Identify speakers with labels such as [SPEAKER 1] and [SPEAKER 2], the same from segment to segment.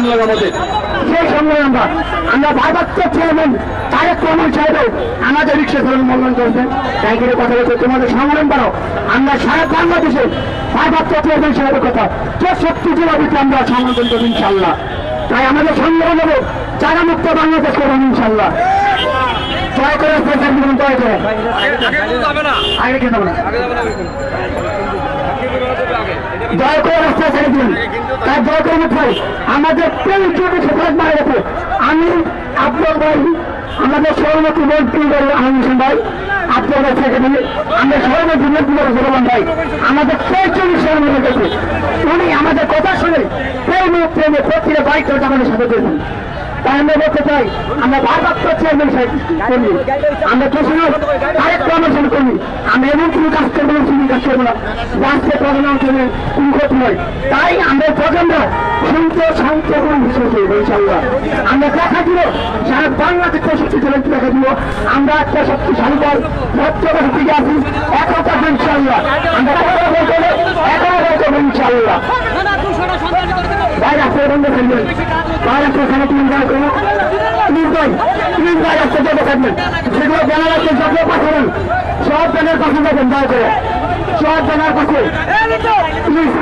[SPEAKER 1] সংগ্রাম আমাদের
[SPEAKER 2] সেই সঙ্গে আমরা আমরা ভারপ্রাপ্ত চেয়ারম্যান তারেক রহমান সাহেবও আমাদের রিক্সা ধরুন মূল্যায়ন করেছেন। তাই করে কথা বলছে, তোমাদের সংগ্রাম করো আমরা সারা বাংলাদেশে ভারপ্রাপ্ত চেয়ারম্যান সাহেবের কথা। যে শক্তি জবাবিতে আমরা সংগ্রাম করব ইনশাল্লাহ তাই আমাদের সংগ্রাম হব যারা মুক্ত বাংলাদেশ করবেন ইনশাল্লাহ জয় করে জয় করে। আগে কেন না। দয়া করে রাস্তা ছেড়ে দিন। তার দয়া করে ভাই আমাদের প্রেম চোখে সেপারেট মারা গেছে। আমি আপনার ভাই, আমাদের সভাপতি মন্ত্রী আনন্দ হোসেন ভাই আপনার সেক্রেটারি আমরা সভাপতি মন্ত্রী সলমান ভাই, আমাদের প্রেম চোখে মারা গেছে। উনি আমাদের কথা শুনে প্রেম প্রেমে প্রতিটা বাইক আমাদের সাথে দিয়েছেন তাই আমরা বলতে চাই, আমরা ভারপ্রাপ্ত চেয়ারম্যান সাহেব, কর্মী। আমরা কৃষক আরেক প্রমোশন কর্মী। আমরা এমন কোনো কাজ করব না, কোনো কাজ করব না। রাষ্ট্রের প্রধান অঞ্চলে কোনো ক্ষতি নয়। তাই আমরা প্রজন্মরা শান্ত শান্ত এবং বিশ্বাস হইব ইনশাল্লাহ আমরা। দেখা দিব, সারা বাংলাদেশ শক্তি চলে দেখা দিব। আমরা একটা শক্তিশালী দল সত্যতা দিকে আছি। একতা ইনশাল্লাহ আমরা কথা বলতে একা বলতে ইনশাল্লাহ এখানে তিন বার তিন ভাই তিন আসতে যেতে থাকবেন সেগুলো জানার আছে সবগুলো পাঠাবেন সব জানার পাশে যাবেন দয়া করে। সব জানার পাশে। Please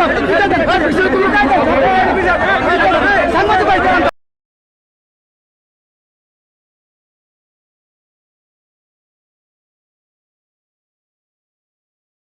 [SPEAKER 2] Hadi, hadi, hadi,